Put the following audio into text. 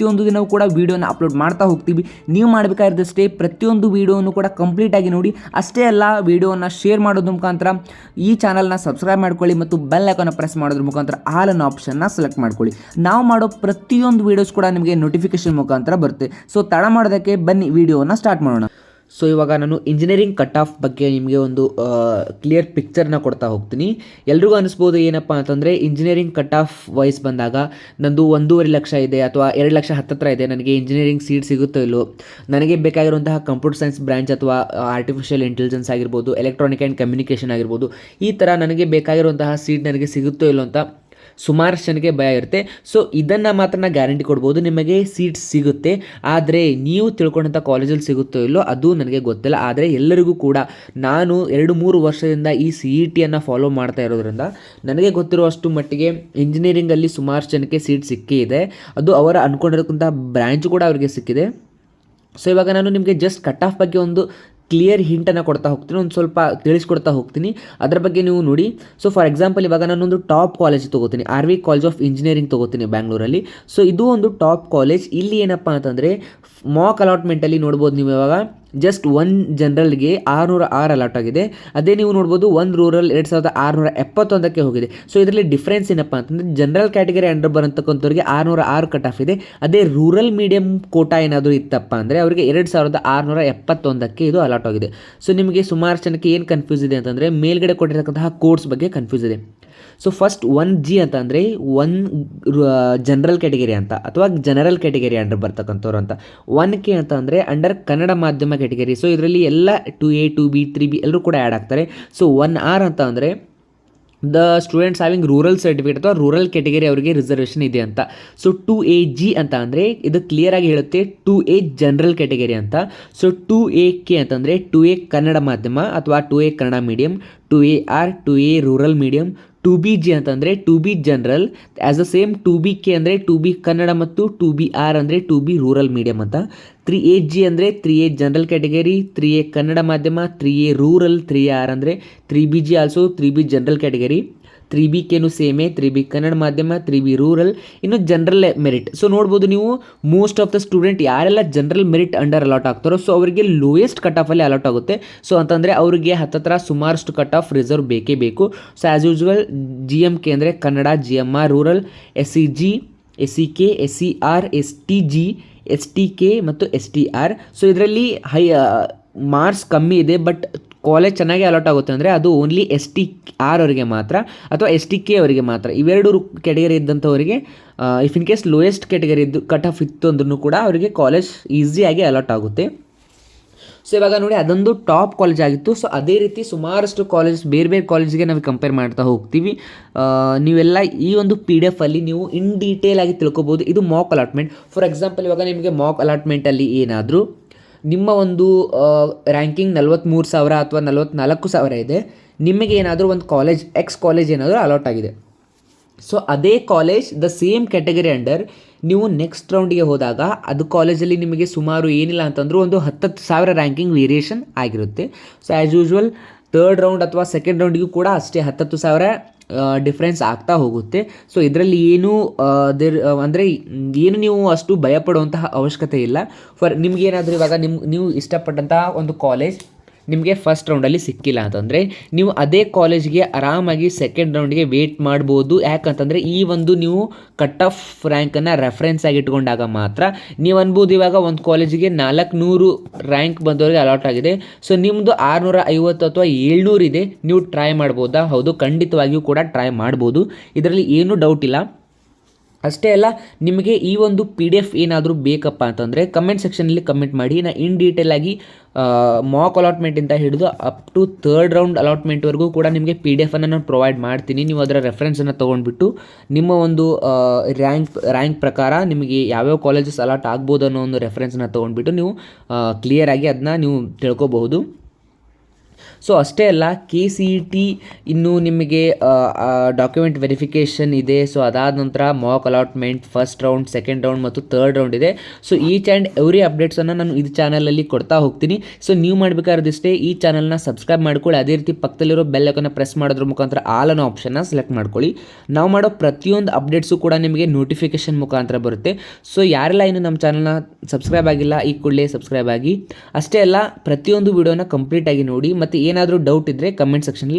ಪ್ರತಿಯೊಂದು ದಿನವೂ ಕೂಡ ವೀಡಿಯೋನ ಅಪ್ಲೋಡ್ ಮಾಡ್ತಾ ಹೋಗ್ತೀವಿ. ನೀವು ಮಾಡಬೇಕಾಗಿದ್ದಷ್ಟೇ ಪ್ರತಿಯೊಂದು ವೀಡಿಯೋನು ಕೂಡ ಕಂಪ್ಲೀಟಾಗಿ ನೋಡಿ. ಅಷ್ಟೇ ಅಲ್ಲ, ವೀಡಿಯೋನ ಶೇರ್ ಮಾಡೋದ್ರ ಮುಖಾಂತರ ಈ ಚಾನಲ್ನ ಸಬ್ಸ್ಕ್ರೈಬ್ ಮಾಡ್ಕೊಳ್ಳಿ ಮತ್ತು ಬೆಲ್ ಐಕಾನ ಪ್ರೆಸ್ ಮಾಡೋದ್ರ ಮುಖಾಂತರ ಆಲ್ ಅನ್ನೋ ಆಪ್ಷನ್ನ ಸೆಲೆಕ್ಟ್ ಮಾಡ್ಕೊಳ್ಳಿ. ನಾವು ಮಾಡೋ ಪ್ರತಿಯೊಂದು ವೀಡಿಯೋಸ್ ಕೂಡ ನಿಮಗೆ ನೋಟಿಫಿಕೇಶನ್ ಮುಖಾಂತರ ಬರುತ್ತೆ. ಸೊ ತಡ ಮಾಡೋದಕ್ಕೆ ಬನ್ನಿ, ವೀಡಿಯೋನ ಸ್ಟಾರ್ಟ್ ಮಾಡೋಣ. ಸೊ ಇವಾಗ ನಾನು ಇಂಜಿನಿಯರಿಂಗ್ ಕಟ್ ಆಫ್ ಬಗ್ಗೆ ನಿಮಗೆ ಒಂದು ಕ್ಲಿಯರ್ ಪಿಕ್ಚರ್ನ ಕೊಡ್ತಾ ಹೋಗ್ತೀನಿ. ಎಲ್ರಿಗೂ ಅನಿಸ್ಬೋದು ಏನಪ್ಪ ಅಂತಂದರೆ ಇಂಜಿನಿಯರಿಂಗ್ ಕಟ್ ಆಫ್ ವೈಸ್ ಬಂದಾಗ ನಂದು ಒಂದೂವರೆ ಲಕ್ಷ ಇದೆ ಅಥವಾ ಎರಡು ಲಕ್ಷ ಹತ್ತತ್ರ ಇದೆ, ನನಗೆ ಇಂಜಿನಿಯರಿಂಗ್ ಸೀಟ್ ಸಿಗುತ್ತೋ ಇಲ್ಲೋ ನನಗೆ ಬೇಕಾಗಿರುವಂತಹ ಕಂಪ್ಯೂಟರ್ ಸೈನ್ಸ್ ಬ್ರ್ಯಾಂಚ್ ಅಥವಾ ಆರ್ಟಿಫಿಷಿಯಲ್ ಇಂಟೆಲಿಜೆನ್ಸ್ ಆಗಿರ್ಬೋದು ಎಲೆಕ್ಟ್ರಾನಿಕ್ ಆ್ಯಂಡ್ ಕಮ್ಯುನಿಕೇಷನ್ ಆಗಿರ್ಬೋದು, ಈ ಥರ ನನಗೆ ಬೇಕಾಗಿರುವಂತಹ ಸೀಟ್ ನನಗೆ ಸಿಗುತ್ತೋ ಇಲ್ಲೋ ಅಂತ ಸುಮಾರು ಜನಕ್ಕೆ ಭಯ ಇರುತ್ತೆ. ಸೊ ಇದನ್ನು ಮಾತ್ರ ನಾನು ಗ್ಯಾರಂಟಿ ಕೊಡ್ಬೋದು. ನಿಮಗೆ ಸೀಟ್ ಸಿಗುತ್ತೆ. ಆದರೆ, ನೀವು ತಿಳ್ಕೊಂಡಂಥ ಕಾಲೇಜಲ್ಲಿ ಸಿಗುತ್ತೋ ಇಲ್ಲೋ, ಅದು ನನಗೆ ಗೊತ್ತಿಲ್ಲ. ಆದರೆ, ಎಲ್ಲರಿಗೂ ಕೂಡ ನಾನು ಎರಡು ಮೂರು ವರ್ಷದಿಂದ ಈ ಸಿ ಇ ಟಿಯನ್ನು ಫಾಲೋ ಮಾಡ್ತಾ ಇರೋದ್ರಿಂದ ನನಗೆ ಗೊತ್ತಿರುವಷ್ಟು ಮಟ್ಟಿಗೆ ಇಂಜಿನಿಯರಿಂಗಲ್ಲಿ ಸುಮಾರು ಜನಕ್ಕೆ ಸೀಟ್ ಸಿಕ್ಕೇ ಇದೆ. ಅದು ಅವರ ಅಂದ್ಕೊಂಡಿರೋಕ್ಕಿಂತ ಬ್ರ್ಯಾಂಚ್ ಕೂಡ ಅವರಿಗೆ ಸಿಕ್ಕಿದೆ. ಸೊ ಇವಾಗ ನಾನು ನಿಮಗೆ ಜಸ್ಟ್ ಕಟ್ ಆಫ್ ಬಗ್ಗೆ ಒಂದು ಕ್ಲಿಯರ್ ಹಿಂಟನ್ನು ಕೊಡ್ತಾ ಹೋಗ್ತೀನಿ, ಒಂದು ಸ್ವಲ್ಪ ತಿಳಿಸ್ಕೊಡ್ತಾ ಹೋಗ್ತೀನಿ. ಅದರ ಬಗ್ಗೆ ನೀವು ನೋಡಿ. ಸೊ ಫಾರ್ ಎಕ್ಸಾಂಪಲ್ ಇವಾಗ ನಾನೊಂದು top college ತೊಗೋತೀನಿ. R V college of engineering ತೊಗೋತೀನಿ ಬ್ಯಾಂಗ್ಳೂರಲ್ಲಿ ಸೊ ಇದು ಒಂದು ಟಾಪ್ ಕಾಲೇಜ್ ಇಲ್ಲಿ ಏನಪ್ಪ ಅಂತಂದರೆ ಮಾಕ್ ಅಲಾಟ್ಮೆಂಟಲ್ಲಿ ನೋಡ್ಬೋದು ನೀವು ಇವಾಗ. ಜಸ್ಟ್ ಒನ್ ಜನರಲ್ಗೆ ಆರುನೂರ ಆರು ಅಲಾಟ್ ಆಗಿದೆ. ಅದೇ ನೀವು ನೋಡ್ಬೋದು ಒಂದು ರೂರಲ್ ಎರಡು ಸಾವಿರದ ಆರುನೂರ ಎಪ್ಪತ್ತೊಂದಕ್ಕೆ ಹೋಗಿದೆ. ಸೊ ಇದರಲ್ಲಿ ಡಿಫ್ರೆನ್ಸ್ ಏನಪ್ಪ ಅಂತಂದರೆ ಜನರಲ್ ಕ್ಯಾಟಗರಿ ಅಂಡರ್ ಬರತಕ್ಕಂಥವ್ರಿಗೆ ಆರುನೂರ ಆರು ಕಟ್ ಆಫ್ ಇದೆ. ಅದೇ ರೂರಲ್ ಮೀಡಿಯಂ ಕೋಟಾ ಏನಾದರೂ ಇತ್ತಪ್ಪ ಅಂದರೆ ಅವರಿಗೆ ಎರಡು ಸಾವಿರದ ಆರುನೂರ ಎಪ್ಪತ್ತೊಂದಕ್ಕೆ ಇದು ಅಲಾಟ್ ಆಗಿದೆ. ಸೊ ನಿಮಗೆ ಸುಮಾರು ಜನಕ್ಕೆ ಏನು ಕನ್ಫ್ಯೂಸ್ ಇದೆ ಅಂತಂದರೆ ಮೇಲ್ಗಡೆ ಕೊಟ್ಟಿರತಕ್ಕಂತಹ ಕೋರ್ಸ್ ಬಗ್ಗೆ ಕನ್ಫ್ಯೂಸ್ ಇದೆ. ಸೊ ಫಸ್ಟ್ ಒನ್ ಜಿ ಅಂತ ಅಂದರೆ ಒನ್ ಜನರಲ್ ಕ್ಯಾಟಗರಿ ಅಂತ, ಅಥವಾ ಜನರಲ್ ಕ್ಯಾಟಗರಿ ಅಂಡರ್ ಬರ್ತಕ್ಕಂಥವ್ರು ಅಂತ. ಒನ್ ಕೆ ಅಂತ ಅಂದರೆ ಅಂಡರ್ ಕನ್ನಡ ಮಾಧ್ಯಮ ಕ್ಯಾಟಗರಿ ಸೊ ಇದರಲ್ಲಿ ಎಲ್ಲ two A two B three B ಎಲ್ಲರೂ ಕೂಡ ಆ್ಯಡ್ ಆಗ್ತಾರೆ. ಸೊ ಒನ್ ಆರ್ ಅಂತ ಅಂದರೆ the students having rural certificate ಅಥವಾ ರೂರಲ್ ಕ್ಯಾಟಗರಿ ಅವರಿಗೆ ರಿಸರ್ವೇಷನ್ ಇದೆ ಅಂತ. ಸೊ ಟು ಎ ಜಿ ಅಂತ ಅಂದರೆ ಇದು ಕ್ಲಿಯರ್ ಆಗಿ ಹೇಳುತ್ತೆ ಟು ಎ ಜನರಲ್ ಕ್ಯಾಟಗರಿ ಅಂತ. ಸೊ ಟು ಎ ಕೆ ಅಂತಂದರೆ ಟು ಎ ಕನ್ನಡ ಮಾಧ್ಯಮ ಅಥವಾ two A Kannada medium two A R two A rural medium two B G ಅಂತಂದರೆ two B general as a same two B K ಅಂದರೆ two B Kannada ಮತ್ತು two B R ಅಂದರೆ two B rural medium ಅಂತ. Three A G ಅಂದರೆ three A general category, three A Kannada ಮಾಧ್ಯಮ, three A rural, three A R ಅಂದರೆ three B G also three B general category. Three B ಕೆನು ಸೇಮೇ three B Kannada ಮಾಧ್ಯಮ three B rural, ಇನ್ನು general merit. So ನೋಡ್ಬೋದು ನೀವು most of the student ಯಾರೆಲ್ಲ general merit under allot ಆಗ್ತಾರೋ so ಅವರಿಗೆ lowest cut ಆಫಲ್ಲಿ ಅಲಾಟ್ ಆಗುತ್ತೆ. ಸೊ ಅಂತಂದರೆ ಅವರಿಗೆ ಹತ್ತತ್ರ ಸುಮಾರಷ್ಟು ಕಟ್ ಆಫ್ ರಿಸರ್ವ್ ಬೇಕೇ ಬೇಕು. So as usual G M K ಅಂದರೆ Kannada G M R rural S C G S C K S C R S T G S T K ಮತ್ತು S T R so ಇದರಲ್ಲಿ high marks ಕಮ್ಮಿ ಇದೆ but college ಚೆನ್ನಾಗಿ allot ಆಗುತ್ತೆ ಅಂದರೆ ಅದು only S T R ಅವರಿಗೆ ಮಾತ್ರ ಅಥವಾ ಎಸ್ ಟಿ ಕೆ ಅವರಿಗೆ ಮಾತ್ರ. ಇವೆರಡು category ಇದ್ದಂಥವರಿಗೆ if in case lowest category ಇದ್ದು ಕಟ್ ಆಫ್ ಇತ್ತು ಅಂದ್ರೂ ಕೂಡ ಅವರಿಗೆ ಕಾಲೇಜ್ ಈಸಿಯಾಗಿ ಅಲಾಟ್ ಆಗುತ್ತೆ. ಸೊ ಇವಾಗ ನೋಡಿ ಅದೊಂದು ಟಾಪ್ ಕಾಲೇಜ್ ಆಗಿತ್ತು. ಸೊ ಅದೇ ರೀತಿ ಸುಮಾರಷ್ಟು ಕಾಲೇಜ್ ಬೇರೆ ಬೇರೆ ಕಾಲೇಜ್ಗೆ ನಾವು ಕಂಪೇರ್ ಮಾಡ್ತಾ ಹೋಗ್ತೀವಿ. ನೀವೆಲ್ಲ ಈ ಒಂದು ಪಿ ಡಿ ಎಫಲ್ಲಿ ನೀವು ಇನ್ ಡೀಟೇಲ್ ಆಗಿ ತಿಳ್ಕೊಬೋದು. ಇದು ಮಾಕ್ ಅಲಾಟ್ಮೆಂಟ್ ಫಾರ್ ಎಕ್ಸಾಂಪಲ್ ಇವಾಗ ನಿಮಗೆ ಮಾಕ್ ಅಲಾಟ್ಮೆಂಟಲ್ಲಿ ಏನಾದರೂ ನಿಮ್ಮ ಒಂದು ರ್ಯಾಂಕಿಂಗ್ ನಲ್ವತ್ತ್ಮೂರು ಸಾವಿರ ಅಥವಾ ನಲ್ವತ್ನಾಲ್ಕು ಸಾವಿರ ಇದೆ, ನಿಮಗೆ ಏನಾದರೂ ಒಂದು ಕಾಲೇಜ್ ಎಕ್ಸ್ ಕಾಲೇಜ್ ಏನಾದರೂ ಅಲಾಟ್ ಆಗಿದೆ. ಸೊ ಅದೇ college the same category under ನೀವು ನೆಕ್ಸ್ಟ್ ರೌಂಡಿಗೆ ಹೋದಾಗ, ಅದು ಕಾಲೇಜಲ್ಲಿ ನಿಮಗೆ ಸುಮಾರು ಏನಿಲ್ಲ ಅಂತಂದರೂ ಒಂದು ಹತ್ತತ್ತು ಸಾವಿರ ರ್ಯಾಂಕಿಂಗ್ ವೇರಿಯೇಷನ್ ಆಗಿರುತ್ತೆ. So as usual third round ಅಥವಾ ಸೆಕೆಂಡ್ ರೌಂಡಿಗೂ ಕೂಡ ಅಷ್ಟೇ ಹತ್ತತ್ತು ಸಾವಿರ ಡಿಫ್ರೆನ್ಸ್ ಆಗ್ತಾ ಹೋಗುತ್ತೆ. ಸೊ ಇದರಲ್ಲಿ ಏನು ದೇರ್ ಅಂದರೆ ಏನು ನೀವು ಅಷ್ಟು ಭಯಪಡುವಂತಹ ಅವಶ್ಯಕತೆ ಇಲ್ಲ. ಫಾರ್ ನಿಮ್ಗೇನಾದರೂ ಇವಾಗ ನಿಮ್ಮ ನೀವು ಇಷ್ಟಪಟ್ಟಂತಹ ಒಂದು ಕಾಲೇಜ್ ನಿಮಗೆ ಫಸ್ಟ್ ರೌಂಡಲ್ಲಿ ಸಿಕ್ಕಿಲ್ಲ ಅಂತಂದರೆ ನೀವು ಅದೇ ಕಾಲೇಜ್ಗೆ ಆರಾಮಾಗಿ ಸೆಕೆಂಡ್ ರೌಂಡ್ಗೆ ವೇಟ್ ಮಾಡ್ಬೋದು. ಯಾಕಂತಂದರೆ ಈ ಒಂದು ನೀವು ಕಟ್ ಆಫ್ ರ್ಯಾಂಕನ್ನು ರೆಫರೆನ್ಸ್ ಆಗಿ ಇಟ್ಕೊಂಡಾಗ ಮಾತ್ರ ನೀವು ಅನ್ಬೋದು ಇವಾಗ ಒಂದು ಕಾಲೇಜಿಗೆ ನಾಲ್ಕುನೂರು ರ್ಯಾಂಕ್ ಬಂದವರಿಗೆ ಅಲಾಟ್ ಆಗಿದೆ. ಸೊ ನಿಮ್ಮದು ಆರುನೂರ ಐವತ್ತು ಅಥವಾ ಏಳ್ನೂರು ಇದೆ. ನೀವು ಟ್ರೈ ಮಾಡ್ಬೋದಾ? ಹೌದು, ಖಂಡಿತವಾಗಿಯೂ ಕೂಡ ಟ್ರೈ ಮಾಡ್ಬೋದು. ಇದರಲ್ಲಿ ಏನೂ ಡೌಟ್ ಇಲ್ಲ. ಅಷ್ಟೇ ಅಲ್ಲ, ನಿಮಗೆ ಈ ಒಂದು ಪಿ ಡಿ ಎಫ್ ಏನಾದರೂ ಬೇಕಪ್ಪ ಅಂತಂದರೆ ಕಮೆಂಟ್ ಸೆಕ್ಷನಲ್ಲಿ ಕಮೆಂಟ್ ಮಾಡಿ ನಾನು ಇನ್ ಡೀಟೇಲ್ ಆಗಿ ಮಾಕ್ ಅಲಾಟ್ಮೆಂಟಿಂದ ಹಿಡಿದು ಅಪ್ ಟು ಥರ್ಡ್ ರೌಂಡ್ ಅಲಾಟ್ಮೆಂಟ್ವರೆಗೂ ಕೂಡ ನಿಮಗೆ ಪಿ ಡಿ ಎಫನ್ನು ನಾನು ಪ್ರೊವೈಡ್ ಮಾಡ್ತೀನಿ. ನೀವು ಅದರ ರೆಫರೆನ್ಸನ್ನು ತೊಗೊಂಡ್ಬಿಟ್ಟು, ನಿಮ್ಮ ಒಂದು ರ್ಯಾಂಕ್ ರ್ಯಾಂಕ್ ಪ್ರಕಾರ ನಿಮಗೆ ಯಾವ್ಯಾವ ಕಾಲೇಜಸ್ ಅಲಾಟ್ ಆಗ್ಬೋದು ಅನ್ನೋ ಒಂದು ರೆಫರೆನ್ಸನ್ನು ತೊಗೊಂಡ್ಬಿಟ್ಟು ನೀವು ಕ್ಲಿಯರಾಗಿ ಅದನ್ನ ನೀವು ತಿಳ್ಕೊಬಹುದು. ಸೊ ಅಷ್ಟೇ ಅಲ್ಲ ಕೆ ಸಿ ಇ ಟಿ ಇನ್ನು ನಿಮಗೆ ಡಾಕ್ಯುಮೆಂಟ್ ವೆರಿಫಿಕೇಷನ್ ಇದೆ. ಸೊ ಅದಾದ ನಂತರ mock allotment first round second round ಮತ್ತು ಥರ್ಡ್ ರೌಂಡ್ ಇದೆ. ಸೊ ಈಚ್ ಆ್ಯಂಡ್ ಎವ್ರಿ ಅಪ್ಡೇಟ್ಸನ್ನು ನಾನು ಇದು ಚಾನಲಲ್ಲಿ ಕೊಡ್ತಾ ಹೋಗ್ತೀನಿ. ಸೊ ನೀವು ಮಾಡಬೇಕಾದಿಷ್ಟೇ ಈ ಚಾನಲ್ನ ಸಬ್ಸ್ಕ್ರೈಬ್ ಮಾಡ್ಕೊಳ್ಳಿ. ಅದೇ ರೀತಿ ಪಕ್ಕದಲ್ಲಿರೋ ಬೆಲ್ ಐಕನ್ನ ಪ್ರೆಸ್ ಮಾಡೋದ್ರ ಮುಖಾಂತರ ಆಲ್ ಅನ್ನೋ ಆಪ್ಷನ್ನ ಸೆಲೆಕ್ಟ್ ಮಾಡ್ಕೊಳ್ಳಿ. ನಾವು ಮಾಡೋ ಪ್ರತಿಯೊಂದು ಅಪ್ಡೇಟ್ಸು ಕೂಡ ನಿಮಗೆ ನೋಟಿಫಿಕೇಷನ್ ಮುಖಾಂತರ ಬರುತ್ತೆ. ಸೊ ಯಾರೆಲ್ಲ ಇನ್ನು ನಮ್ಮ ಚಾನಲ್ನ ಸಬ್ಸ್ಕ್ರೈಬ್ ಆಗಿಲ್ಲ, ಈ ಕೂಡಲೇ ಸಬ್ಸ್ಕ್ರೈಬ್ ಆಗಿ. ಅಷ್ಟೇ ಅಲ್ಲ, ಪ್ರತಿಯೊಂದು ವಿಡಿಯೋನ ಕಂಪ್ಲೀಟಾಗಿ ನೋಡಿ. ಮತ್ತು ಏನಾದರೂ ಡೌಟ್ ಇದ್ದರೆ ಕಮೆಂಟ್ ಸೆಕ್ಷನಲ್ಲಿ